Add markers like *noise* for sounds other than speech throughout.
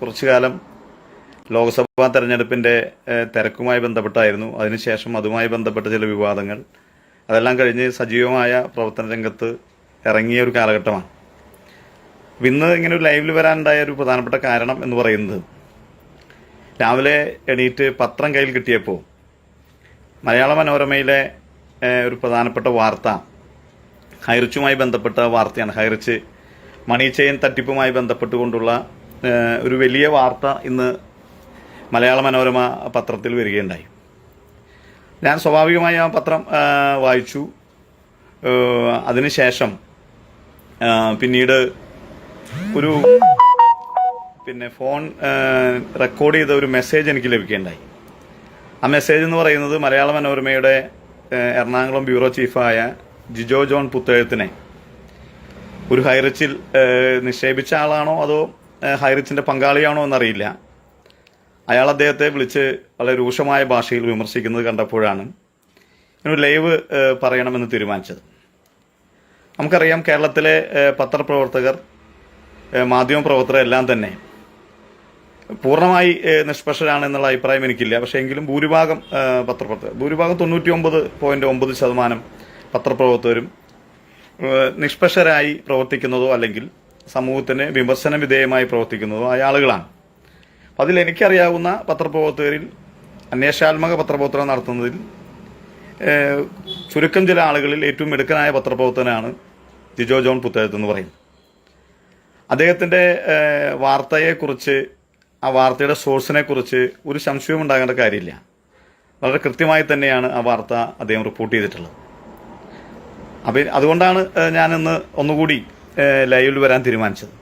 കുറച്ചു കാലം ലോക്സഭാ തെരഞ്ഞെടുപ്പിന്റെ തിരക്കുമായി ബന്ധപ്പെട്ടായിരുന്നു. അതിനുശേഷം അതുമായി ബന്ധപ്പെട്ട ചില വിവാദങ്ങൾ. അതെല്ലാം കഴിഞ്ഞ് സജീവമായ പ്രവർത്തന രംഗത്ത് ഇറങ്ങിയ ഒരു കാലഘട്ടമാണ്. ഇന്ന് ഇങ്ങനെ ഒരു ലൈവിൽ വരാനുണ്ടായ ഒരു പ്രധാനപ്പെട്ട കാരണം എന്ന് പറയുന്നത് രാവിലെ എണീറ്റ് പത്രം കയ്യിൽ കിട്ടിയപ്പോൾ മലയാള മനോരമയിലെ ഒരു പ്രധാനപ്പെട്ട വാർത്ത ഹൈറിച്ചുമായി ബന്ധപ്പെട്ട വാർത്തയാണ്. ഹൈറിച്ച് മണി ചെയിൻ തട്ടിപ്പുമായി ബന്ധപ്പെട്ടുകൊണ്ടുള്ള ഒരു വലിയ വാർത്ത ഇന്ന് മലയാള മനോരമ പത്രത്തിൽ വരികയുണ്ടായി. ഞാൻ സ്വാഭാവികമായി ആ പത്രം വായിച്ചു. അതിനുശേഷം പിന്നീട് ഒരു പിന്നെ ഫോൺ റെക്കോർഡ് ചെയ്ത ഒരു മെസ്സേജ് എനിക്ക് ലഭിക്കുകയുണ്ടായി. ആ മെസ്സേജ് എന്ന് പറയുന്നത് മലയാള മനോരമയുടെ എറണാകുളം ബ്യൂറോ ചീഫായ ജിജോ ജോൺ പുത്തേഴത്തിനെ. ഒരു ഹൈറച്ചിൽ നിക്ഷേപിച്ച ആളാണോ അതോ ഏഹ്, ഹൈറിച്ചിന്റെ പങ്കാളിയാണോ എന്നറിയില്ല. അയാൾ അദ്ദേഹത്തെ വിളിച്ച് വളരെ രൂക്ഷമായ ഭാഷയിൽ വിമർശിക്കുന്നത് കണ്ടപ്പോഴാണ് ഒരു ലൈവ് പറയണമെന്ന് തീരുമാനിച്ചത്. നമുക്കറിയാം കേരളത്തിലെ പത്രപ്രവർത്തകർ മാധ്യമപ്രവർത്തകർ എല്ലാം തന്നെ പൂർണമായി നിഷ്പക്ഷരാണ് എന്നുള്ള അഭിപ്രായം എനിക്കില്ല. പക്ഷേ എങ്കിലും ഭൂരിഭാഗം പത്രപ്രവർത്തകർ ഭൂരിഭാഗം തൊണ്ണൂറ്റി ഒമ്പത് ഒമ്പത് ശതമാനം പത്രപ്രവർത്തകരും നിഷ്പക്ഷരായി പ്രവർത്തിക്കുന്നതോ അല്ലെങ്കിൽ സമൂഹത്തിന് വിമർശന വിധേയമായി പ്രവർത്തിക്കുന്നതോ ആയ ആളുകളാണ്. അപ്പം അതിൽ എനിക്കറിയാവുന്ന പത്രപ്രവർത്തകരിൽ അന്വേഷണാത്മക പത്രപ്രവർത്തനം നടത്തുന്നതിൽ ചുരുക്കം ചില ആളുകളിൽ ഏറ്റവും മിടുക്കനായ പത്രപ്രവർത്തനാണ് ജിജോ ജോൺ പുത്തേഴത്ത് എന്ന് പറയും. അദ്ദേഹത്തിന്റെ വാർത്തയെക്കുറിച്ച് ആ വാർത്തയുടെ സോഴ്സിനെക്കുറിച്ച് ഒരു സംശയവും ഉണ്ടാകേണ്ട കാര്യമില്ല. വളരെ കൃത്യമായി തന്നെയാണ് ആ വാർത്ത അദ്ദേഹം റിപ്പോർട്ട് ചെയ്തിട്ടുള്ളത്. അപ്പം അതുകൊണ്ടാണ് ഞാനിന്ന് ഒന്നുകൂടി ലൈവിൽ വരാൻ തീരുമാനിച്ചത്.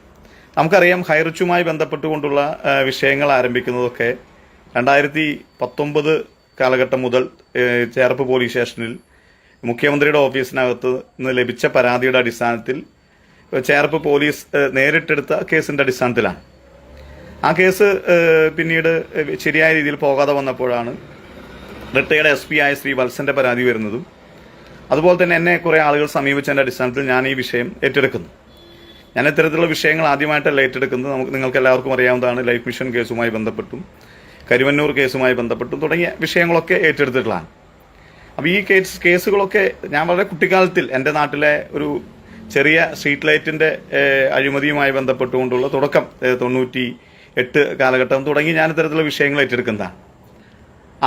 നമുക്കറിയാം ഹൈറിച്ചുമായി ബന്ധപ്പെട്ടുകൊണ്ടുള്ള വിഷയങ്ങൾ ആരംഭിക്കുന്നതൊക്കെ രണ്ടായിരത്തി പത്തൊമ്പത് കാലഘട്ടം മുതൽ ചേർപ്പ് പോലീസ് സ്റ്റേഷനിൽ മുഖ്യമന്ത്രിയുടെ ഓഫീസിനകത്ത് നിന്ന് ലഭിച്ച പരാതിയുടെ അടിസ്ഥാനത്തിൽ ചേർപ്പ് പോലീസ് നേരിട്ടെടുത്ത കേസിന്റെ അടിസ്ഥാനത്തിലാണ്. ആ കേസ് പിന്നീട് ശരിയായ രീതിയിൽ പോകാതെ വന്നപ്പോഴാണ് റിട്ടയർഡ് എസ് പി ആയ ശ്രീ വത്സന്റെ പരാതി വരുന്നതും അതുപോലെ തന്നെ എന്നെ കുറേ ആളുകൾ സമീപിച്ചതിന്റെ അടിസ്ഥാനത്തിൽ ഞാൻ ഈ വിഷയം ഏറ്റെടുക്കുന്നു. ഞാൻ ഇത്തരത്തിലുള്ള വിഷയങ്ങൾ ആദ്യമായിട്ടല്ല ഏറ്റെടുക്കുന്നത്. നമുക്ക് നിങ്ങൾക്ക് എല്ലാവർക്കും അറിയാവുന്നതാണ് ലൈഫ് മിഷൻ കേസുമായി ബന്ധപ്പെട്ടും കരുവന്നൂർ കേസുമായി ബന്ധപ്പെട്ടും തുടങ്ങിയ വിഷയങ്ങളൊക്കെ ഏറ്റെടുത്തിട്ടുള്ളതാണ്. അപ്പോൾ ഈ കേസ് കേസുകളൊക്കെ ഞാൻ വളരെ കുട്ടിക്കാലത്തിൽ എന്റെ നാട്ടിലെ ഒരു ചെറിയ സ്ട്രീറ്റ് ലൈറ്റിന്റെ അഴിമതിയുമായി ബന്ധപ്പെട്ടുകൊണ്ടുള്ള തുടക്കം തൊണ്ണൂറ്റി എട്ട് കാലഘട്ടം തുടങ്ങി ഞാൻ ഇത്തരത്തിലുള്ള വിഷയങ്ങൾ ഏറ്റെടുക്കുന്നതാണ്.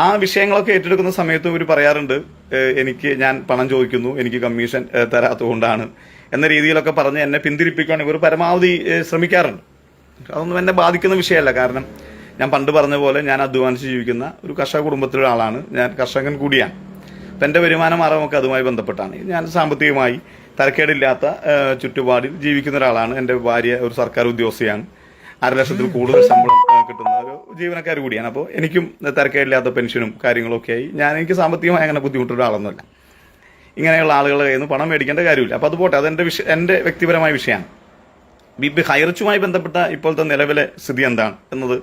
ആ വിഷയങ്ങളൊക്കെ ഏറ്റെടുക്കുന്ന സമയത്തും ഇവർ പറയാറുണ്ട് എനിക്ക് ഞാൻ പണം ചോദിക്കുന്നു എനിക്ക് കമ്മീഷൻ തരാത്തതുകൊണ്ടാണ് എന്ന രീതിയിലൊക്കെ പറഞ്ഞ് എന്നെ പിന്തിരിപ്പിക്കാൻ ഇവർ പരമാവധി ശ്രമിക്കാറുണ്ട്. അതൊന്നും എന്നെ ബാധിക്കുന്ന വിഷയമല്ല. കാരണം ഞാൻ പണ്ട് പറഞ്ഞ പോലെ ഞാൻ അധ്വാനിച്ച് ജീവിക്കുന്ന ഒരു കർഷക കുടുംബത്തിലുള്ള ആളാണ്. ഞാൻ കർഷകൻ കൂടിയാണ്. അപ്പം എന്റെ വരുമാന മാർഗമൊക്കെ അതുമായി ബന്ധപ്പെട്ടാണ്. ഞാൻ സാമ്പത്തികമായി തരക്കേടില്ലാത്ത ചുറ്റുപാടിൽ ജീവിക്കുന്ന ഒരാളാണ്. എന്റെ ഭാര്യ ഒരു സർക്കാർ ഉദ്യോഗസ്ഥയാണ്. അര ലക്ഷത്തിൽ കൂടുതൽ ശമ്പളം കിട്ടുന്ന ഒരു ജീവനക്കാർ കൂടിയാണ്. അപ്പോൾ എനിക്കും തിരക്കേടില്ലാത്ത പെൻഷനും കാര്യങ്ങളൊക്കെ ആയി. ഞാൻ എനിക്ക് സാമ്പത്തികമായി അങ്ങനെ ബുദ്ധിമുട്ടുള്ള ആളൊന്നുമില്ല. ഇങ്ങനെയുള്ള ആളുകളുടെ കയ്യിൽ നിന്ന് പണം മേടിക്കേണ്ട കാര്യമില്ല. അപ്പോൾ അത് പോട്ടെ അതെന്റെ വിഷ എന്റെ വ്യക്തിപരമായ വിഷയമാണ്. ബി ഹൈറിച്ചുമായി ബന്ധപ്പെട്ട ഇപ്പോഴത്തെ നിലവിലെ സ്ഥിതി എന്താണ് എന്നത്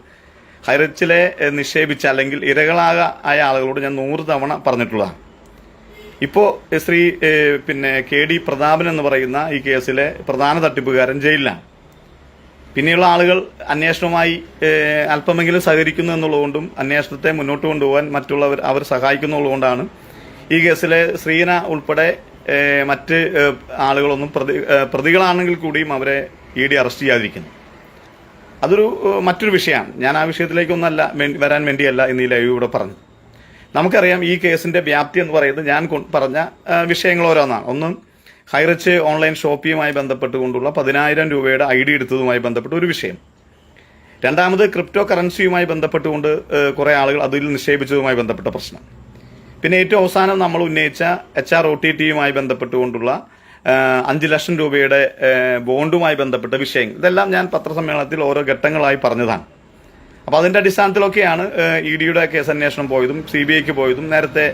ഹൈറിച്ചിലെ നിക്ഷേപിച്ച അല്ലെങ്കിൽ ഇരകളാക ആയ ആളുകളോട് ഞാൻ നൂറ് തവണ പറഞ്ഞിട്ടുള്ളതാണ്. ഇപ്പോൾ ശ്രീ പിന്നെ കെ ഡി പ്രതാപൻ എന്ന് പറയുന്ന ഈ കേസിലെ പ്രധാന തട്ടിപ്പുകാരൻ ജയിലിലാണ്. പിന്നെയുള്ള ആളുകൾ അന്വേഷണവുമായി അല്പമെങ്കിലും സഹകരിക്കുന്നു എന്നുള്ളതുകൊണ്ടും അന്വേഷണത്തെ മുന്നോട്ട് കൊണ്ടുപോകാൻ മറ്റുള്ളവർ അവർ സഹായിക്കുന്നുള്ളതുകൊണ്ടാണ് ഈ കേസിലെ ശ്രീന ഉൾപ്പെടെ മറ്റ് ആളുകളൊന്നും പ്രതി പ്രതികളാണെങ്കിൽ കൂടിയും അവരെ ഇ ഡി അറസ്റ്റ് ചെയ്യാതിരിക്കുന്നു. അതൊരു മറ്റൊരു വിഷയമാണ്. ഞാൻ ആ വിഷയത്തിലേക്കൊന്നല്ല വരാൻ വേണ്ടിയല്ല ഈ ലൈവ് ഇവിടെ പറഞ്ഞു നമുക്കറിയാം ഈ കേസിന്റെ വ്യാപ്തി എന്ന് പറയുന്നത് ഞാൻ പറഞ്ഞ വിഷയങ്ങൾ ഓരോന്നാണ്. ഒന്ന് ഹൈറിച്ച് ഓൺലൈൻ ഷോപ്പിയുമായി ബന്ധപ്പെട്ടുകൊണ്ടുള്ള പതിനായിരം രൂപയുടെ ഐ ഡി എടുത്തതുമായി ബന്ധപ്പെട്ട ഒരു വിഷയം. രണ്ടാമത് ക്രിപ്റ്റോ കറൻസിയുമായി ബന്ധപ്പെട്ടുകൊണ്ട് കുറേ ആളുകൾ അതിൽ നിക്ഷേപിച്ചതുമായി ബന്ധപ്പെട്ട പ്രശ്നം. പിന്നെ ഏറ്റവും അവസാനം നമ്മൾ ഉന്നയിച്ച എച്ച് ആർ ഒ ടി ടിയുമായി ബന്ധപ്പെട്ടുകൊണ്ടുള്ള അഞ്ച് ലക്ഷം രൂപയുടെ ബോണ്ടുമായി ബന്ധപ്പെട്ട വിഷയങ്ങൾ. ഇതെല്ലാം ഞാൻ പത്രസമ്മേളനത്തിൽ ഓരോ ഘട്ടങ്ങളായി പറഞ്ഞതാണ്. അപ്പോൾ അതിന്റെ അടിസ്ഥാനത്തിലൊക്കെയാണ് ഇ ഡിയുടെ കേസ് അന്വേഷണം പോയതും സി ബി ഐക്ക് പോയതും നേരത്തെ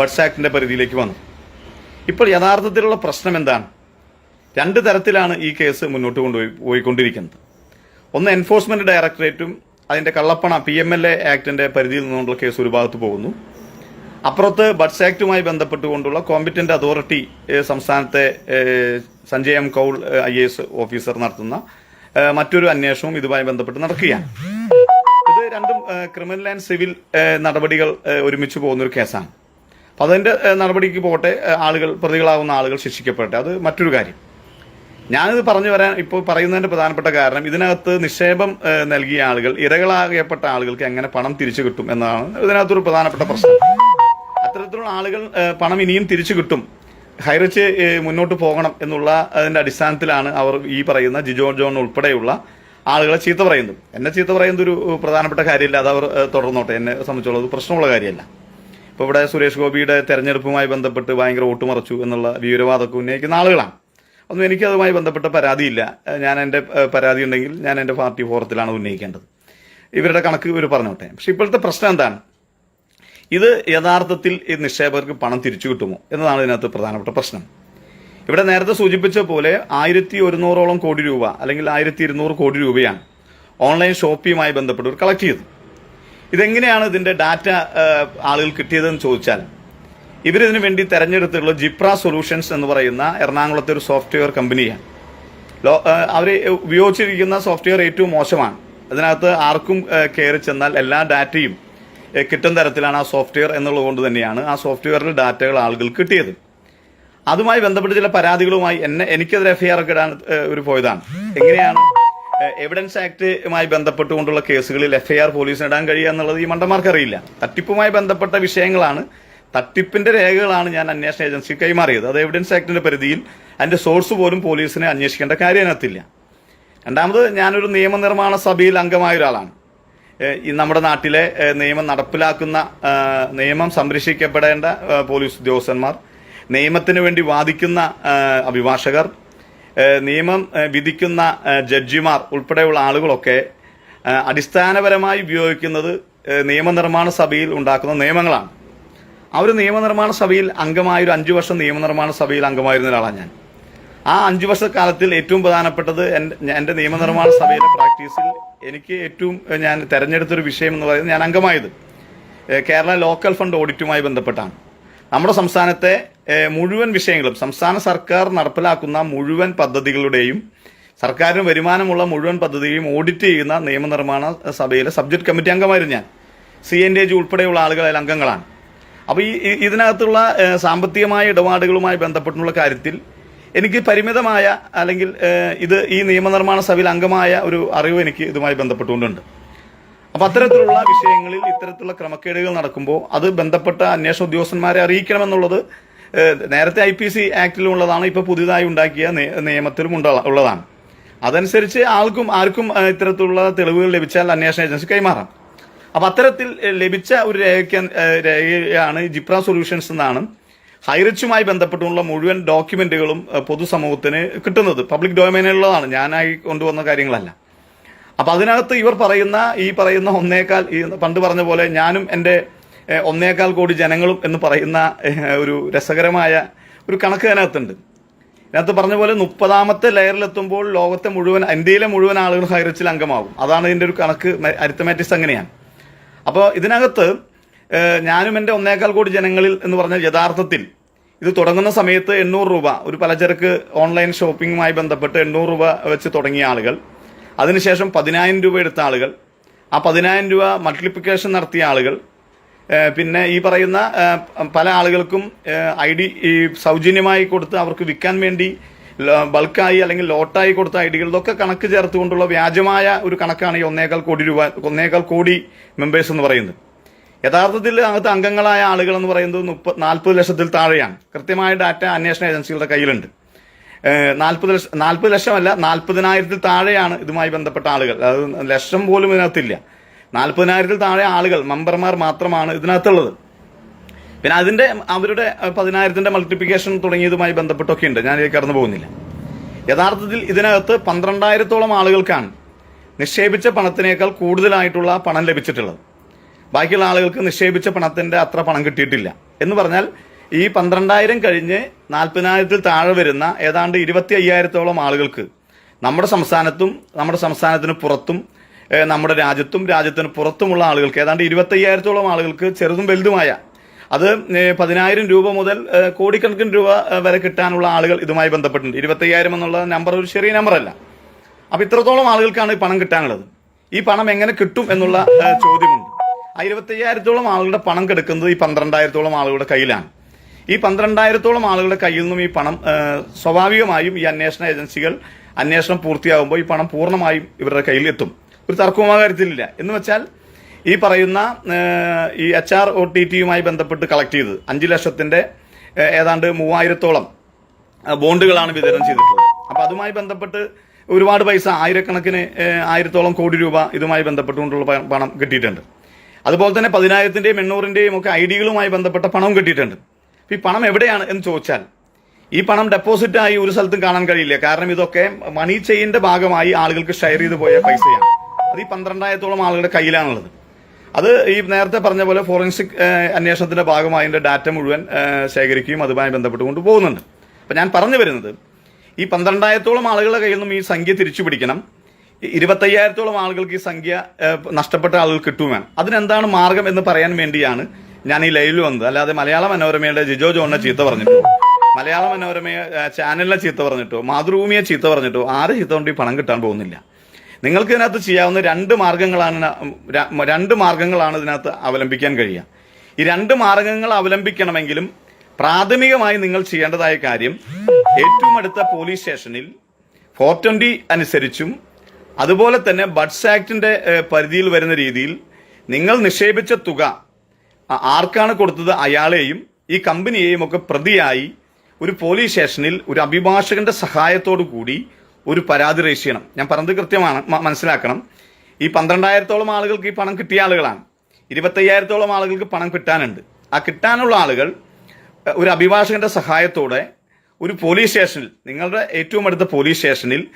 ബഡ്സ് പരിധിയിലേക്ക് വന്നു. ഇപ്പോൾ യഥാർത്ഥത്തിലുള്ള പ്രശ്നം എന്താണ്? രണ്ട് തരത്തിലാണ് ഈ കേസ് മുന്നോട്ട് കൊണ്ടുപോയി പോയിക്കൊണ്ടിരിക്കുന്നത്. ഒന്ന് എൻഫോഴ്സ്മെന്റ് ഡയറക്ടറേറ്റും അതിന്റെ കള്ളപ്പണ പി എം എൽ എ ആക്ടിന്റെ പരിധിയിൽ നിന്നുകൊണ്ടുള്ള കേസ് ഒരു ഭാഗത്ത് പോകുന്നു. അപ്പുറത്ത് ബഡ്സ് ആക്ടുമായി ബന്ധപ്പെട്ടുകൊണ്ടുള്ള കോമ്പിറ്റന്റ് അതോറിറ്റി സംസ്ഥാനത്തെ Sanjay M. Kaul I S officer നടത്തുന്ന മറ്റൊരു അന്വേഷണവും ഇതുമായി ബന്ധപ്പെട്ട് നടക്കുകയാണ്. ഇത് രണ്ടും ക്രിമിനൽ ആൻഡ് സിവിൽ നടപടികൾ ഒരുമിച്ച് പോകുന്ന ഒരു കേസാണ്. അപ്പൊ അതിന്റെ നടപടിക്ക് പോകട്ടെ ആളുകൾ പ്രതികളാവുന്ന ആളുകൾ ശിക്ഷിക്കപ്പെട്ടെ അത് മറ്റൊരു കാര്യം. ഞാനിത് പറഞ്ഞു വരാൻ ഇപ്പോൾ പറയുന്നതിന്റെ പ്രധാനപ്പെട്ട കാരണം ഇതിനകത്ത് നിക്ഷേപം നൽകിയ ആളുകൾ ഇരകളാകപ്പെട്ട ആളുകൾക്ക് എങ്ങനെ പണം തിരിച്ചു കിട്ടും എന്നതാണ് ഇതിനകത്തൊരു പ്രധാനപ്പെട്ട പ്രശ്നം. അത്തരത്തിലുള്ള ആളുകൾ പണം ഇനിയും തിരിച്ചു കിട്ടും. ഹൈറച്ച് മുന്നോട്ട് പോകണം എന്നുള്ള അതിന്റെ അടിസ്ഥാനത്തിലാണ് അവർ ഈ പറയുന്ന ജിജോ ജോൺ ഉൾപ്പെടെയുള്ള ആളുകളെ ചീത്ത പറയുന്നത്. എന്നെ ചീത്ത പറയുന്നത് ഒരു പ്രധാനപ്പെട്ട കാര്യമില്ല അത് അവർ തുടർന്നോട്ടെ. എന്നെ സംബന്ധിച്ചുള്ളത് പ്രശ്നമുള്ള കാര്യമല്ല. ഇപ്പോൾ ഇവിടെ സുരേഷ് ഗോപിയുടെ തെരഞ്ഞെടുപ്പുമായി ബന്ധപ്പെട്ട് ഭയങ്കര ഓട്ടുമറച്ചു എന്നുള്ള വിവരവാദമൊക്കെ ഉന്നയിക്കുന്ന ആളുകളാണ്. ഒന്നും എനിക്ക് അതുമായി ബന്ധപ്പെട്ട പരാതിയില്ല. ഞാൻ എന്റെ പരാതി ഉണ്ടെങ്കിൽ ഞാൻ എന്റെ പാർട്ടി ഫോറത്തിലാണ് ഉന്നയിക്കേണ്ടത്. ഇവരുടെ കണക്ക് ഇവർ പറഞ്ഞോട്ടെ. പക്ഷെ ഇപ്പോഴത്തെ പ്രശ്നം എന്താണ്? ഇത് യഥാർത്ഥത്തിൽ ഈ നിക്ഷേപകർക്ക് പണം തിരിച്ചു കിട്ടുമോ എന്നതാണ് ഇതിനകത്ത് പ്രധാനപ്പെട്ട പ്രശ്നം. ഇവിടെ നേരത്തെ സൂചിപ്പിച്ച പോലെ ആയിരത്തി ഒരുന്നൂറോളം കോടി രൂപ അല്ലെങ്കിൽ ആയിരത്തി ഇരുന്നൂറ് കോടി രൂപയാണ് ഓൺലൈൻ ഷോപ്പിയുമായി ബന്ധപ്പെട്ട് കളക്ട് ചെയ്തത്. ഇതെങ്ങനെയാണ് ഇതിന്റെ ഡാറ്റ ആളുകൾ കിട്ടിയതെന്ന് ചോദിച്ചാൽ ഇവരിതിനു വേണ്ടി തെരഞ്ഞെടുത്തിട്ടുള്ള ജിപ്ര സൊല്യൂഷൻസ് എന്ന് പറയുന്ന എറണാകുളത്തെ ഒരു സോഫ്റ്റ്വെയർ കമ്പനിയാണ്. ലോ അവർ ഉപയോഗിച്ചിരിക്കുന്ന സോഫ്റ്റ്വെയർ ഏറ്റവും മോശമാണ്. അതിനകത്ത് ആർക്കും കയറി ചെന്നാൽ എല്ലാ ഡാറ്റയും കിട്ടുന്ന തരത്തിലാണ് ആ സോഫ്റ്റ്വെയർ എന്നുള്ളത് കൊണ്ട് തന്നെയാണ് ആ സോഫ്റ്റ്വെയറിൽ ഡാറ്റകൾ ആളുകൾ കിട്ടിയത്. അതുമായി ബന്ധപ്പെട്ട് ചില പരാതികളുമായി എന്നെ എനിക്കെതിരെ എഫ്ഐആർ ഒക്കെ ഇടാൻ ഒരു പോയതാണ്. എങ്ങനെയാണ് എവിഡൻസ് ആക്ടുമായി ബന്ധപ്പെട്ടുകൊണ്ടുള്ള കേസുകളിൽ എഫ്ഐആർ പോലീസിന് ഇടാൻ കഴിയുക എന്നുള്ളത് ഈ മണ്ടന്മാർക്ക് അറിയില്ല തട്ടിപ്പുമായി ബന്ധപ്പെട്ട വിഷയങ്ങളാണ്. തട്ടിപ്പിന്റെ രേഖകളാണ് ഞാൻ അന്വേഷണ ഏജൻസി കൈമാറിയത്. അത് എവിഡൻസ് ആക്ടിന്റെ പരിധിയിൽ അതിന്റെ സോഴ്സ് പോലും പോലീസിനെ അന്വേഷിക്കേണ്ട കാര്യം അതിനകത്തില്ല. രണ്ടാമത് ഞാനൊരു നിയമനിർമ്മാണ സഭയിൽ അംഗമായ ഒരാളാണ്. നമ്മുടെ നാട്ടിലെ നിയമം നടപ്പിലാക്കുന്ന നിയമം സംരക്ഷിക്കപ്പെടേണ്ട പോലീസ് ഉദ്യോഗസ്ഥന്മാർ നിയമത്തിന് വേണ്ടി വാദിക്കുന്ന അഭിഭാഷകർ നിയമം വിധിക്കുന്ന ജഡ്ജിമാർ ഉൾപ്പെടെയുള്ള ആളുകളൊക്കെ അടിസ്ഥാനപരമായി ഉപയോഗിക്കുന്നത് നിയമനിർമ്മാണ സഭയിൽ ഉണ്ടാക്കുന്ന നിയമങ്ങളാണ്. ആ ഒരു നിയമനിർമ്മാണ സഭയിൽ അംഗമായ ഒരു അഞ്ചു വർഷം നിയമനിർമ്മാണ സഭയിൽ അംഗമായിരുന്ന ഒരാളാണ് ഞാൻ. ആ അഞ്ചു വർഷക്കാലത്തിൽ ഏറ്റവും പ്രധാനപ്പെട്ടത് എന്റെ നിയമനിർമ്മാണ സഭയിലെ പ്രാക്ടീസിൽ എനിക്ക് ഏറ്റവും ഞാൻ തെരഞ്ഞെടുത്തൊരു വിഷയം എന്ന് പറയുന്നത് ഞാൻ അംഗമായത് കേരള ലോക്കൽ ഫണ്ട് ഓഡിറ്റുമായി ബന്ധപ്പെട്ടാണ്. നമ്മുടെ സംസ്ഥാനത്തെ മുഴുവൻ വിഷയങ്ങളും സംസ്ഥാന സർക്കാർ നടപ്പിലാക്കുന്ന മുഴുവൻ പദ്ധതികളുടെയും സർക്കാരിന് വരുമാനമുള്ള മുഴുവൻ പദ്ധതിയും ഓഡിറ്റ് ചെയ്യുന്ന നിയമനിർമ്മാണ സഭയിലെ സബ്ജക്ട് കമ്മിറ്റി അംഗമായിരുന്നു ഞാൻ. സി എൻ ഡി എജ് ഉൾപ്പെടെയുള്ള അതിൽ അംഗങ്ങളാണ്. അപ്പോൾ ഈ- ഇതിനകത്തുള്ള സാമ്പത്തികമായ ഇടപാടുകളുമായി ബന്ധപ്പെട്ടുള്ള കാര്യത്തിൽ എനിക്ക് പരിമിതമായ അല്ലെങ്കിൽ ഇത് ഈ നിയമനിർമ്മാണ സഭയിൽ അംഗമായ ഒരു അറിവ് എനിക്ക് ഇതുമായി ബന്ധപ്പെട്ടുകൊണ്ടുണ്ട്. അപ്പൊ അത്തരത്തിലുള്ള വിഷയങ്ങളിൽ ഇത്തരത്തിലുള്ള ക്രമക്കേടുകൾ നടക്കുമ്പോൾ അത് ബന്ധപ്പെട്ട അന്വേഷണ ഉദ്യോഗസ്ഥന്മാരെ അറിയിക്കണമെന്നുള്ളത് നേരത്തെ ഐ പി സി ആക്ടിലുള്ളതാണ് ഇപ്പൊ പുതിയതായി ഉണ്ടാക്കിയ നിയമത്തിലും ഉള്ളതാണ്. അതനുസരിച്ച് ആൾക്കും ആർക്കും ഇത്തരത്തിലുള്ള തെളിവുകൾ ലഭിച്ചാൽ അന്വേഷണ ഏജൻസി കൈമാറാം. അപ്പൊ അത്തരത്തിൽ ലഭിച്ച ഒരു രേഖയ്ക്ക് രേഖയാണ് ജിപ്ര സൊല്യൂഷൻസ് എന്നാണ് ഹൈറിച്ചുമായി ബന്ധപ്പെട്ടുള്ള മുഴുവൻ ഡോക്യുമെന്റുകളും പൊതുസമൂഹത്തിന് കിട്ടുന്നത്. പബ്ലിക് ഡൊമൈനിലുള്ളതാണ്. ഞാനായി കൊണ്ടുവന്ന കാര്യങ്ങളല്ല. അപ്പൊ അതിനകത്ത് ഇവർ പറയുന്ന ഈ പറയുന്ന ഒന്നേക്കാൽ ഈ പണ്ട് പറഞ്ഞ പോലെ ഞാനും എന്റെ ഒന്നേക്കാൽ കോടി ജനങ്ങളും എന്ന് പറയുന്ന ഒരു രസകരമായ ഒരു കണക്ക് അതിനകത്തുണ്ട്. ഇതിനകത്ത് പറഞ്ഞ പോലെ മുപ്പതാമത്തെ ലെയറിലെത്തുമ്പോൾ ലോകത്തെ മുഴുവൻ ഇന്ത്യയിലെ മുഴുവൻ ആളുകൾ ഹൈറച്ചിൽ അംഗമാകും. അതാണ് ഇതിന്റെ ഒരു കണക്ക് അരിത്തമാറ്റിക്സ് അങ്ങനെയാണ്. അപ്പോൾ ഇതിനകത്ത് ഞാനും എന്റെ ഒന്നേക്കാൽ കോടി ജനങ്ങളിൽ എന്ന് പറഞ്ഞാൽ യഥാർത്ഥത്തിൽ ഇത് തുടങ്ങുന്ന സമയത്ത് എണ്ണൂറ് രൂപ ഒരു പലചരക്ക് ഓൺലൈൻ ഷോപ്പിംഗുമായി ബന്ധപ്പെട്ട് എണ്ണൂറ് രൂപ വെച്ച് തുടങ്ങിയ ആളുകൾ അതിനുശേഷം പതിനായിരം രൂപ എടുത്ത ആളുകൾ ആ പതിനായിരം രൂപ മൾട്ടിപ്ലിക്കേഷൻ നടത്തിയ ആളുകൾ പിന്നെ ഈ പറയുന്ന പല ആളുകൾക്കും ഐ ഡി ഈ സൗജന്യമായി കൊടുത്ത് അവർക്ക് വിൽക്കാൻ വേണ്ടി ബൾക്കായി അല്ലെങ്കിൽ ലോട്ടായി കൊടുത്ത ഐ ഡികൾ ഇതൊക്കെ കണക്ക് ചേർത്തുകൊണ്ടുള്ള വ്യാജമായ ഒരു കണക്കാണ് ഈ ഒന്നേകാൽ കോടി രൂപ ഒന്നേകാൽ കോടി മെമ്പേഴ്സ് എന്ന് പറയുന്നത്. യഥാർത്ഥത്തിൽ അകത്ത് അംഗങ്ങളായ ആളുകൾ എന്ന് പറയുന്നത് മുപ്പത് നാൽപ്പത് ലക്ഷത്തിൽ താഴെയാണ്. കൃത്യമായ ഡാറ്റ അന്വേഷണ ഏജൻസികളുടെ കയ്യിലുണ്ട്. നാൽപ്പത് ലക്ഷം നാൽപ്പത് ലക്ഷമല്ല നാൽപ്പതിനായിരത്തിൽ താഴെയാണ് ഇതുമായി ബന്ധപ്പെട്ട ആളുകൾ. അത് ലക്ഷം പോലും ഇതിനകത്തില്ല. നാൽപ്പതിനായിരത്തിൽ താഴെ ആളുകൾ മെമ്പർമാർ മാത്രമാണ് ഇതിനകത്തുള്ളത്. പിന്നെ അതിന്റെ അവരുടെ അഹ്, പതിനായിരത്തിന്റെ മൾട്ടിപ്ലിക്കേഷൻ തുടങ്ങിയതുമായി ബന്ധപ്പെട്ടൊക്കെ ഉണ്ട്. ഞാൻ കടന്നു പോകുന്നില്ല. യഥാർത്ഥത്തിൽ ഇതിനകത്ത് പന്ത്രണ്ടായിരത്തോളം ആളുകൾക്കാണ് നിക്ഷേപിച്ച പണത്തിനേക്കാൾ കൂടുതലായിട്ടുള്ള പണം ലഭിച്ചിട്ടുള്ളത്. ബാക്കിയുള്ള ആളുകൾക്ക് നിക്ഷേപിച്ച പണത്തിന്റെ അത്ര പണം കിട്ടിയിട്ടില്ല. എന്ന് പറഞ്ഞാൽ ഈ പന്ത്രണ്ടായിരം കഴിഞ്ഞ് നാൽപ്പതിനായിരത്തിൽ താഴെ വരുന്ന ഏതാണ്ട് ഇരുപത്തി അയ്യായിരത്തോളം ആളുകൾക്ക് നമ്മുടെ സംസ്ഥാനത്തും നമ്മുടെ സംസ്ഥാനത്തിന് പുറത്തും നമ്മുടെ രാജ്യത്തും രാജ്യത്തിന് പുറത്തുമുള്ള ആളുകൾക്ക് ഏതാണ്ട് ഇരുപത്തി അയ്യായിരത്തോളം ആളുകൾക്ക് ചെറുതും വലുതുമായ അത് പതിനായിരം രൂപ മുതൽ കോടിക്കണക്കിന് രൂപ വരെ കിട്ടാനുള്ള ആളുകൾ ഇതുമായി ബന്ധപ്പെട്ടിട്ടുണ്ട്. ഇരുപത്തി അയ്യായിരം എന്നുള്ള നമ്പർ ഒരു ചെറിയ നമ്പറല്ല അപ്പം ഇത്രത്തോളം ആളുകൾക്കാണ് ഈ പണം കിട്ടാനുള്ളത്. ഈ പണം എങ്ങനെ കിട്ടും എന്നുള്ള ചോദ്യമുണ്ട്. ആ ഇരുപത്തയ്യായിരത്തോളം ആളുകളുടെ പണം കിടക്കുന്നത് ഈ പന്ത്രണ്ടായിരത്തോളം ആളുകളുടെ കയ്യിലാണ്. ഈ പന്ത്രണ്ടായിരത്തോളം ആളുകളുടെ കയ്യിൽ നിന്നും ഈ പണം സ്വാഭാവികമായും ഈ അന്വേഷണ ഏജൻസികൾ അന്വേഷണം പൂർത്തിയാകുമ്പോൾ ഈ പണം പൂർണമായും ഇവരുടെ കയ്യിൽ എത്തും ഒരു തർക്കവും കാര്യത്തിലില്ല. എന്ന് വെച്ചാൽ ഈ പറയുന്ന ഈ എച്ച് ആർ ഒ ടി ടിയുമായി ബന്ധപ്പെട്ട് കളക്ട് ചെയ്തത് അഞ്ച് ലക്ഷത്തിന്റെ ഏതാണ്ട് മൂവായിരത്തോളം ബോണ്ടുകളാണ് വിതരണം ചെയ്തിട്ടുള്ളത്. അപ്പോൾ അതുമായി ബന്ധപ്പെട്ട് ഒരുപാട് പൈസ ആയിരക്കണക്കിന് ആയിരത്തോളം കോടി രൂപ ഇതുമായി ബന്ധപ്പെട്ടുകൊണ്ടുള്ള പണം കിട്ടിയിട്ടുണ്ട്. അതുപോലെ തന്നെ പതിനായിരത്തിന്റെയും എണ്ണൂറിന്റെയും ഒക്കെ ഐ ഡികളുമായി ബന്ധപ്പെട്ട പണവും കിട്ടിയിട്ടുണ്ട്. ഈ പണം എവിടെയാണ് എന്ന് ചോദിച്ചാൽ ഈ പണം ഡെപ്പോസിറ്റ് ആയി ഒരു സ്ഥലത്തും കാണാൻ കഴിയില്ല. കാരണം ഇതൊക്കെ മണി ചെയിന്റെ ഭാഗമായി ആളുകൾക്ക് ഷെയർ ചെയ്ത് പോയ പൈസയാണ്. അത് ഈ പന്ത്രണ്ടായിരത്തോളം ആളുകളുടെ കയ്യിലാണുള്ളത്. അത് ഈ നേരത്തെ പറഞ്ഞ പോലെ ഫോറൻസിക് അന്വേഷണത്തിന്റെ ഭാഗമായി അതിന്റെ ഡാറ്റ മുഴുവൻ ശേഖരിക്കുകയും അതുമായി ബന്ധപ്പെട്ടുകൊണ്ട് പോകുന്നുണ്ട്. അപ്പം ഞാൻ പറഞ്ഞു വരുന്നത് ഈ പന്ത്രണ്ടായിരത്തോളം ആളുകളുടെ കയ്യിൽ നിന്നും ഈ സംഖ്യ തിരിച്ചു പിടിക്കണം. ഇരുപത്തയ്യായിരത്തോളം ആളുകൾക്ക് ഈ സംഖ്യ നഷ്ടപ്പെട്ട ആളുകൾ കിട്ടും അതിനെന്താണ് മാർഗം എന്ന് പറയാൻ വേണ്ടിയാണ് ഞാൻ ഈ ലൈവിൽ വന്നത്. അല്ലാതെ മലയാള മനോരമയുടെ ജിജോ ജോണിനെ ചീത്ത പറഞ്ഞിട്ടോ? മലയാള മനോരമയെ ചാനലിനെ ചീത്ത പറഞ്ഞിട്ടോ? മാതൃഭൂമിയെ ചീത്ത പറഞ്ഞിട്ടോ? ആര് ചീത്ത കൊണ്ട് ഈ പണം കിട്ടാൻ പോകുന്നില്ല? നിങ്ങൾക്ക് ഇതിനകത്ത് ചെയ്യാവുന്ന രണ്ട് മാർഗങ്ങളാണ് രണ്ട് മാർഗങ്ങളാണ് ഇതിനകത്ത് അവലംബിക്കാൻ കഴിയുക. ഈ രണ്ട് മാർഗങ്ങൾ അവലംബിക്കണമെങ്കിലും പ്രാഥമികമായി നിങ്ങൾ ചെയ്യേണ്ടതായ കാര്യം ഏറ്റവും അടുത്ത പോലീസ് സ്റ്റേഷനിൽ ഫോർ ട്വന്റി അനുസരിച്ചും അതുപോലെ തന്നെ ബഡ്സ് ആക്ടിന്റെ പരിധിയിൽ വരുന്ന രീതിയിൽ നിങ്ങൾ നിക്ഷേപിച്ച തുക ആർക്കാണ് കൊടുത്തത്? അയാളെയും ഈ കമ്പനിയെയും ഒക്കെ പ്രതിയായി ഒരു പോലീസ് സ്റ്റേഷനിൽ ഒരു അഭിഭാഷകന്റെ സഹായത്തോടു കൂടി ഒരു പരാതി രജിസ്റ്റർ ചെയ്യണം. ഞാൻ പറഞ്ഞത് കൃത്യമാണ്. മനസ്സിലാക്കണം. ഈ പന്ത്രണ്ടായിരത്തോളം ആളുകൾക്ക് ഈ പണം കിട്ടിയ ആളുകളാണ്. ഇരുപത്തയ്യായിരത്തോളം ആളുകൾക്ക് പണം കിട്ടാനുണ്ട്. ആ കിട്ടാനുള്ള ആളുകൾ ഒരു അഭിഭാഷകന്റെ സഹായത്തോടെ ഒരു പോലീസ് സ്റ്റേഷനിൽ നിങ്ങളുടെ ഏറ്റവും അടുത്ത പോലീസ് സ്റ്റേഷനിൽ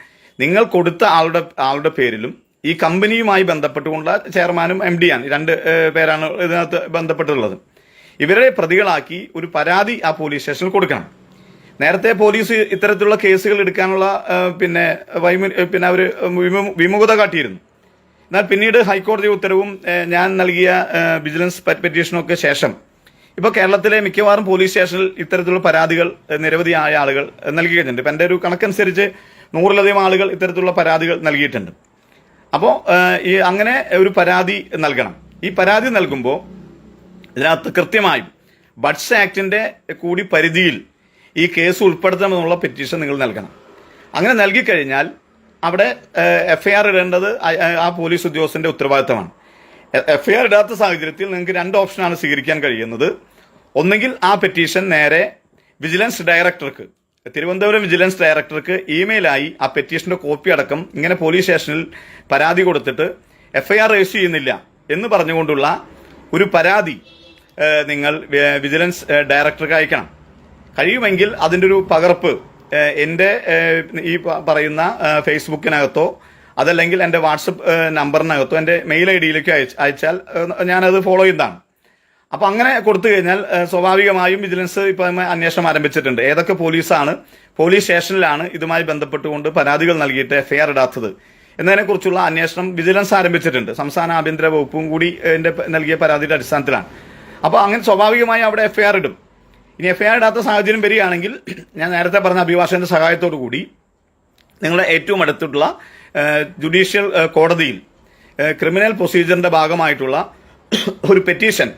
നിങ്ങൾ കൊടുത്ത ആളുടെ ആളുടെ പേരിലും ഈ കമ്പനിയുമായി ബന്ധപ്പെട്ടുകൊണ്ടുള്ള ചെയർമാനും എം ഡിയാണ് രണ്ട് പേരാണ് ഇതിനകത്ത് ബന്ധപ്പെട്ടുള്ളത് ഇവരെ പ്രതികളാക്കി ഒരു പരാതി ആ പോലീസ് സ്റ്റേഷനിൽ കൊടുക്കണം. നേരത്തെ പോലീസ് ഇത്തരത്തിലുള്ള കേസുകൾ എടുക്കാനുള്ള പിന്നെ പിന്നെ അവർ വിമുഖത കാട്ടിയിരുന്നു. എന്നാൽ പിന്നീട് ഹൈക്കോടതി ഉത്തരവും ഞാൻ നൽകിയ വിജിലൻസ് പെ- പെറ്റീഷനും ഒക്കെ ശേഷം ഇപ്പോൾ കേരളത്തിലെ മിക്കവാറും പോലീസ് സ്റ്റേഷനിൽ ഇത്തരത്തിലുള്ള പരാതികൾ നിരവധിയായ ആളുകൾ നൽകി കഴിഞ്ഞിട്ടുണ്ട് ഇപ്പം എന്റെ ഒരു കണക്കനുസരിച്ച് നൂറിലധികം ആളുകൾ ഇത്തരത്തിലുള്ള പരാതികൾ നൽകിയിട്ടുണ്ട്. അപ്പോൾ ഈ അങ്ങനെ ഒരു പരാതി നൽകണം. ഈ പരാതി നൽകുമ്പോൾ ഇതിനകത്ത് കൃത്യമായും ബഡ്സ് ആക്ടിന്റെ കൂടി പരിധിയിൽ ഈ കേസ് ഉൾപ്പെടുത്തണമെന്നുള്ള പെറ്റീഷൻ നിങ്ങൾ നൽകണം. അങ്ങനെ നൽകിക്കഴിഞ്ഞാൽ അവിടെ എഫ് ഐ ആർ ഇടേണ്ടത് ആ- പോലീസ് ഉദ്യോഗസ്ഥന്റെ ഉത്തരവാദിത്തമാണ്. എഫ് ഐ ആർ ഇടാത്ത സാഹചര്യത്തിൽ നിങ്ങൾക്ക് രണ്ട് ഓപ്ഷനാണ് സ്വീകരിക്കാൻ കഴിയുന്നത്. ഒന്നുകിൽ ആ പെറ്റീഷൻ നേരെ വിജിലൻസ് ഡയറക്ടർക്ക് തിരുവനന്തപുരം വിജിലൻസ് ഡയറക്ടർക്ക് ഇമെയിലായി ആ പെറ്റീഷന്റെ കോപ്പി അടക്കം ഇങ്ങനെ പോലീസ് സ്റ്റേഷനിൽ പരാതി കൊടുത്തിട്ട് എഫ്ഐആർ രജിസ്റ്റർ ചെയ്യുന്നില്ല എന്ന് പറഞ്ഞുകൊണ്ടുള്ള ഒരു പരാതി നിങ്ങൾ വിജിലൻസ് ഡയറക്ടർക്ക് അയക്കണം. കഴിയുമെങ്കിൽ അതിന്റെ ഒരു പകർപ്പ് എന്റെ ഈ പറയുന്ന ഫേസ്ബുക്കിനകത്തോ അതല്ലെങ്കിൽ എന്റെ വാട്സപ്പ് നമ്പറിനകത്തോ എന്റെ മെയിൽ ഐ ഡിയിലേക്കോ അയച്ചാൽ ഞാനത് ഫോളോ ചെയ്യുന്നതാണ്. അപ്പൊ അങ്ങനെ കൊടുത്തു കഴിഞ്ഞാൽ സ്വാഭാവികമായും വിജിലൻസ് ഇപ്പൊ അന്വേഷണം ആരംഭിച്ചിട്ടുണ്ട്. ഏതൊക്കെ പോലീസാണ് പോലീസ് സ്റ്റേഷനിലാണ് ഇതുമായി ബന്ധപ്പെട്ടുകൊണ്ട് പരാതികൾ നൽകിയിട്ട് എഫ്ഐആർ ഇടാത്തത് എന്നതിനെക്കുറിച്ചുള്ള അന്വേഷണം വിജിലൻസ് ആരംഭിച്ചിട്ടുണ്ട്. സംസ്ഥാന ആഭ്യന്തര വകുപ്പും കൂടി എന്റെ നൽകിയ പരാതിയുടെ അടിസ്ഥാനത്തിലാണ്. അപ്പോൾ അങ്ങനെ സ്വാഭാവികമായി അവിടെ എഫ്ഐആർ ഇടും. ഇനി എഫ്ഐആർ ഇടാത്ത സാഹചര്യം വരികയാണെങ്കിൽ *clears throat* ഞാൻ നേരത്തെ പറഞ്ഞ അഭിഭാഷകന്റെ സഹായത്തോടു കൂടി നിങ്ങളുടെ ഏറ്റവും അടുത്തുള്ള ജുഡീഷ്യൽ കോടതിയിൽ ക്രിമിനൽ പ്രൊസീജിയറിന്റെ ഭാഗമായിട്ടുള്ള *clears throat* ഒരു പെറ്റീഷൻ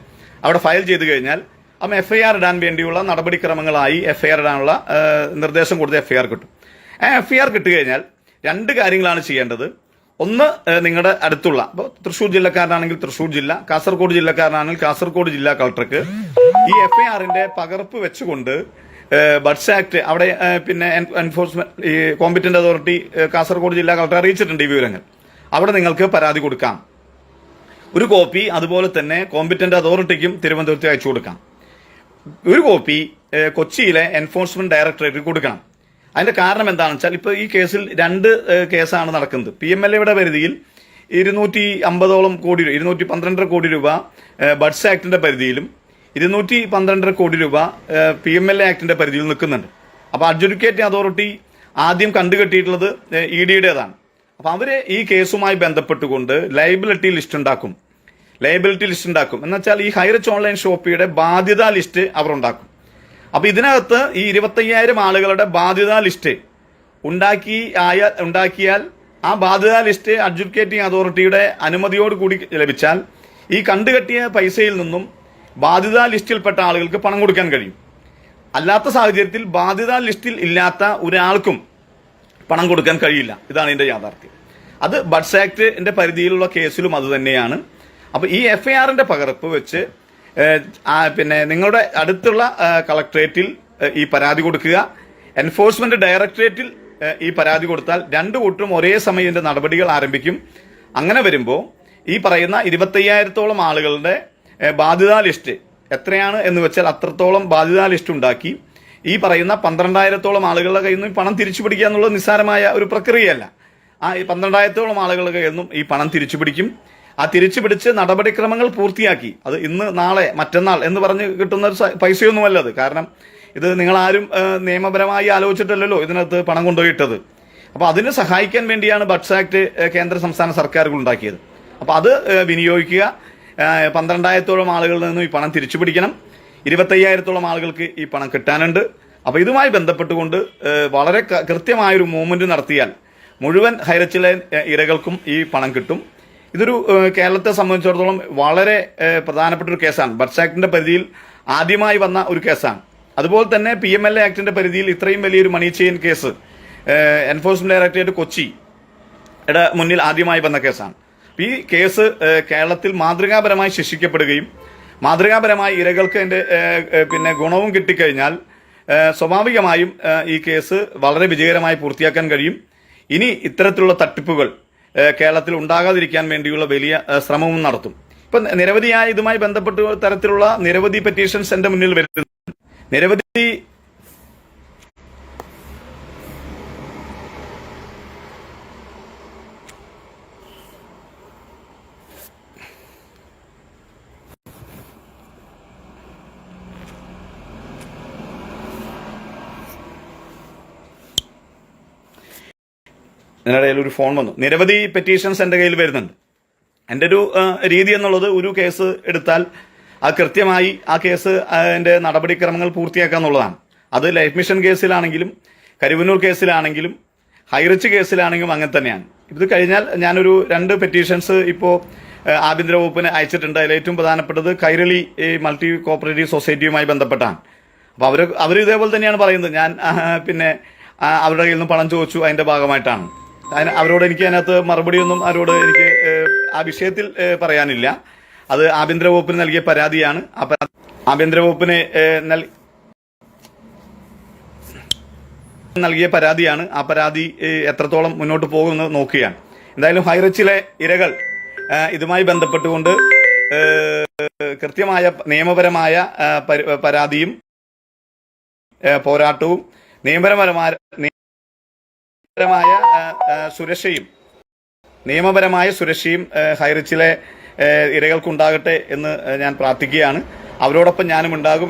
അവിടെ ഫയൽ ചെയ്ത് കഴിഞ്ഞാൽ അപ്പം എഫ് ഐ ആർ ഇടാൻ വേണ്ടിയുള്ള നടപടിക്രമങ്ങളായി എഫ് ഐ ആർ ഇടാനുള്ള നിർദ്ദേശം കൊടുത്ത് എഫ് ഐ ആർ കിട്ടും. ആ എഫ് ഐ ആർ കിട്ടുകഴിഞ്ഞാൽ രണ്ട് കാര്യങ്ങളാണ് ചെയ്യേണ്ടത്. ഒന്ന് നിങ്ങളുടെ അടുത്തുള്ള ഇപ്പോൾ തൃശ്ശൂർ ജില്ലക്കാരനാണെങ്കിൽ തൃശ്ശൂർ ജില്ല കാസർഗോഡ് ജില്ലക്കാരനാണെങ്കിൽ കാസർഗോഡ് ജില്ലാ കളക്ടർക്ക് ഈ എഫ് ഐ ആറിന്റെ പകർപ്പ് വെച്ചുകൊണ്ട് ബഡ്സ് ആക്ട് അവിടെ പിന്നെ എൻഫോഴ്സ്മെന്റ് ഈ കോമ്പിറ്റന്റ് അതോറിറ്റി കാസർഗോഡ് ജില്ലാ കളക്ടർ അറിയിച്ചിട്ടുണ്ട് ഈ വിവരങ്ങൾ. അവിടെ നിങ്ങൾക്ക് പരാതി കൊടുക്കാം. ഒരു കോപ്പി അതുപോലെ തന്നെ കോമ്പിറ്റന്റ് അതോറിറ്റിക്കും തിരുവനന്തപുരത്ത് അയച്ചു കൊടുക്കാം ഒരു കോപ്പി കൊച്ചിയിലെ എൻഫോഴ്സ്മെന്റ് ഡയറക്ടറേറ്റ് കൊടുക്കണം. അതിന്റെ കാരണം എന്താണെന്ന് വെച്ചാൽ ഇപ്പോൾ ഈ കേസിൽ രണ്ട് കേസാണ് നടക്കുന്നത്. പി എം എൽ എയുടെ പരിധിയിൽ ഇരുന്നൂറ്റി അമ്പതോളം കോടി രൂപ ഇരുന്നൂറ്റി പന്ത്രണ്ടര കോടി രൂപ ബഡ്സ് ആക്ടിന്റെ പരിധിയിലും ഇരുന്നൂറ്റി പന്ത്രണ്ടര കോടി രൂപ പി എം എൽ എ ആക്ടിന്റെ പരിധിയിൽ നിൽക്കുന്നുണ്ട്. അപ്പോൾ അഡ്ജുഡിക്കേറ്റിംഗ് അതോറിറ്റി ആദ്യം കണ്ടുകെട്ടിയിട്ടുള്ളത് ഇ ഡിയുടേതാണ് അപ്പോൾ അവർ ഈ കേസുമായി ബന്ധപ്പെട്ടുകൊണ്ട് ലൈബിലിറ്റി ലിസ്റ്റ് ഉണ്ടാക്കും. ലയബിലിറ്റി ലിസ്റ്റ് ഉണ്ടാക്കും. എന്ന് വെച്ചാൽ ഈ ഹൈറിച്ച് ഓൺലൈൻ ഷോപ്പിയുടെ ബാധ്യതാ ലിസ്റ്റ് അവർ ഉണ്ടാക്കും. അപ്പൊ ഇതിനകത്ത് ഈ ഇരുപത്തയ്യായിരം ആളുകളുടെ ബാധ്യതാ ലിസ്റ്റ് ഉണ്ടാക്കി ആയ ഉണ്ടാക്കിയാൽ ആ ബാധ്യതാ ലിസ്റ്റ് അഡ്ജുക്കേറ്റിംഗ് അതോറിറ്റിയുടെ അനുമതിയോട് കൂടി ലഭിച്ചാൽ ഈ കണ്ടുകെട്ടിയ പൈസയിൽ നിന്നും ബാധ്യതാ ലിസ്റ്റിൽപ്പെട്ട ആളുകൾക്ക് പണം കൊടുക്കാൻ കഴിയും. അല്ലാത്ത സാഹചര്യത്തിൽ ബാധ്യതാ ലിസ്റ്റിൽ ഇല്ലാത്ത ഒരാൾക്കും പണം കൊടുക്കാൻ കഴിയില്ല. ഇതാണ് ഇതിന്റെ യാഥാർത്ഥ്യം. അത് ബഡ്സ് ആക്ടിന്റെ പരിധിയിലുള്ള കേസിലും അത് തന്നെയാണ്. അപ്പൊ ഈ എഫ് ഐ ആറിന്റെ പകർപ്പ് വെച്ച് പിന്നെ നിങ്ങളുടെ അടുത്തുള്ള കളക്ട്രേറ്റിൽ ഈ പരാതി കൊടുക്കുക. എൻഫോഴ്സ്മെന്റ് ഡയറക്ടറേറ്റിൽ ഈ പരാതി കൊടുത്താൽ രണ്ടു കൂട്ടരും ഒരേ സമയം ഇതിന്റെ നടപടികൾ ആരംഭിക്കും. അങ്ങനെ വരുമ്പോൾ ഈ പറയുന്ന ഇരുപത്തയ്യായിരത്തോളം ആളുകളുടെ ബാധ്യതാ ലിസ്റ്റ് എത്രയാണ് എന്ന് വെച്ചാൽ അത്രത്തോളം ബാധ്യതാ ലിസ്റ്റ് ഉണ്ടാക്കി. ഈ പറയുന്ന പന്ത്രണ്ടായിരത്തോളം ആളുകളുടെ കയ്യിൽ നിന്നും പണം തിരിച്ചു പിടിക്കുക എന്നുള്ളത് നിസ്സാരമായ ഒരു പ്രക്രിയയല്ല. ആ പന്ത്രണ്ടായിരത്തോളം ആളുകളുടെ കയ്യിൽ നിന്നും ഈ പണം തിരിച്ചു പിടിക്കും. ആ തിരിച്ചു പിടിച്ച് നടപടിക്രമങ്ങൾ പൂർത്തിയാക്കി. അത് ഇന്ന് നാളെ മറ്റന്നാൾ എന്ന് പറഞ്ഞ് കിട്ടുന്ന ഒരു പൈസയൊന്നുമല്ല അത്. കാരണം ഇത് നിങ്ങൾ ആരും നിയമപരമായി ആലോചിച്ചിട്ടല്ലല്ലോ ഇതിനകത്ത് പണം കൊണ്ടുപോയിട്ടത്. അപ്പോൾ അതിന് സഹായിക്കാൻ വേണ്ടിയാണ് ബഡ്സ് ആക്ട് കേന്ദ്ര സംസ്ഥാന സർക്കാരുകൾ ഉണ്ടാക്കിയത്. അപ്പോൾ അത് വിനിയോഗിക്കുക. പന്ത്രണ്ടായിരത്തോളം ആളുകളിൽ നിന്നും ഈ പണം തിരിച്ചു പിടിക്കണം ഇരുപത്തയ്യായിരത്തോളം ആളുകൾക്ക് ഈ പണം കിട്ടാനുണ്ട്. അപ്പോൾ ഇതുമായി ബന്ധപ്പെട്ടുകൊണ്ട് വളരെ കൃത്യമായൊരു മൂവ്മെന്റ് നടത്തിയാൽ മുഴുവൻ ഹൈറച്ചിലെ ഇരകൾക്കും ഈ പണം കിട്ടും. ഇതൊരു കേരളത്തെ സംബന്ധിച്ചിടത്തോളം വളരെ പ്രധാനപ്പെട്ട ഒരു കേസാണ്. ബഡ്സ് ആക്ടിന്റെ പരിധിയിൽ ആദ്യമായി വന്ന ഒരു കേസാണ്. അതുപോലെ തന്നെ പി എം എൽ എ ആക്ടിന്റെ പരിധിയിൽ ഇത്രയും വലിയൊരു money chain case Enforcement Directorate Kochi മുന്നിൽ ആദ്യമായി വന്ന കേസാണ്. ഈ കേസ് കേരളത്തിൽ മാതൃകാപരമായി ശിക്ഷിക്കപ്പെടുകയും മാതൃകാപരമായി ഇരകൾക്ക് ഏഹ്, പിന്നെ ഗുണവും കിട്ടിക്കഴിഞ്ഞാൽ സ്വാഭാവികമായും ഈ കേസ് വളരെ വിജയകരമായി പൂർത്തിയാക്കാൻ കഴിയും. ഇനി ഇത്തരത്തിലുള്ള തട്ടിപ്പുകൾ കേരളത്തിൽ ഉണ്ടാകാതിരിക്കാൻ വേണ്ടിയുള്ള വലിയ ശ്രമവും നടത്തും. ഇപ്പൊ നിരവധിയായ ഇതുമായി ബന്ധപ്പെട്ട തരത്തിലുള്ള നിരവധി പെറ്റീഷൻസ് എന്റെ മുന്നിൽ വരുന്നുണ്ട്. നിരവധി ഇതിനിടയിൽ ഒരു ഫോൺ വന്നു. നിരവധി പെറ്റീഷൻസ് എന്റെ കയ്യിൽ വരുന്നുണ്ട്. എന്റെ ഒരു രീതി എന്നുള്ളത് ഒരു കേസ് എടുത്താൽ അത് കൃത്യമായി ആ കേസ് അതിന്റെ നടപടിക്രമങ്ങൾ പൂർത്തിയാക്കുക എന്നുള്ളതാണ്. അത് ലൈഫ് മിഷൻ കേസിലാണെങ്കിലും കരുവന്നൂർ കേസിലാണെങ്കിലും ഹൈറിച്ച് കേസിലാണെങ്കിലും അങ്ങനെ തന്നെയാണ്. ഇത് കഴിഞ്ഞാൽ ഞാനൊരു രണ്ട് പെറ്റീഷൻസ് ഇപ്പോൾ ആഭ്യന്തര വകുപ്പിന് അയച്ചിട്ടുണ്ട്. അതിൽ ഏറ്റവും പ്രധാനപ്പെട്ടത് കൈരളി മൾട്ടി കോപ്പറേറ്റീവ് സൊസൈറ്റിയുമായി ബന്ധപ്പെട്ടാണ്. അപ്പോൾ അവർ അവർ ഇതേപോലെ തന്നെയാണ് പറയുന്നത്. ഞാൻ പിന്നെ അവരുടെ കയ്യിൽ നിന്ന് പണം ചോദിച്ചു. അതിന്റെ ഭാഗമായിട്ടാണ്. അതിന് അവരോട് എനിക്ക് അതിനകത്ത് മറുപടിയൊന്നും അവരോട് എനിക്ക് ആ വിഷയത്തിൽ പറയാനില്ല. അത് ആഭ്യന്തര വകുപ്പിന് നൽകിയ പരാതിയാണ്. ആ പരാതി ആഭ്യന്തര വകുപ്പിന് നൽകിയ പരാതിയാണ്. ആ പരാതി എത്രത്തോളം മുന്നോട്ട് പോകുമെന്ന് നോക്കുകയാണ്. എന്തായാലും ഹൈറച്ചിലെ ഇരകൾ ഇതുമായി ബന്ധപ്പെട്ടുകൊണ്ട് കൃത്യമായ നിയമപരമായ പരാതിയും പോരാട്ടവും നിയമപരമായ നിയമപരമായ സുരക്ഷയും നിയമപരമായ സുരക്ഷയും ഹൈറിച്ചിലെ ഇരകൾക്കുണ്ടാകട്ടെ എന്ന് ഞാൻ പ്രാർത്ഥിക്കുകയാണ്. അവരോടൊപ്പം ഞാനും ഉണ്ടാകും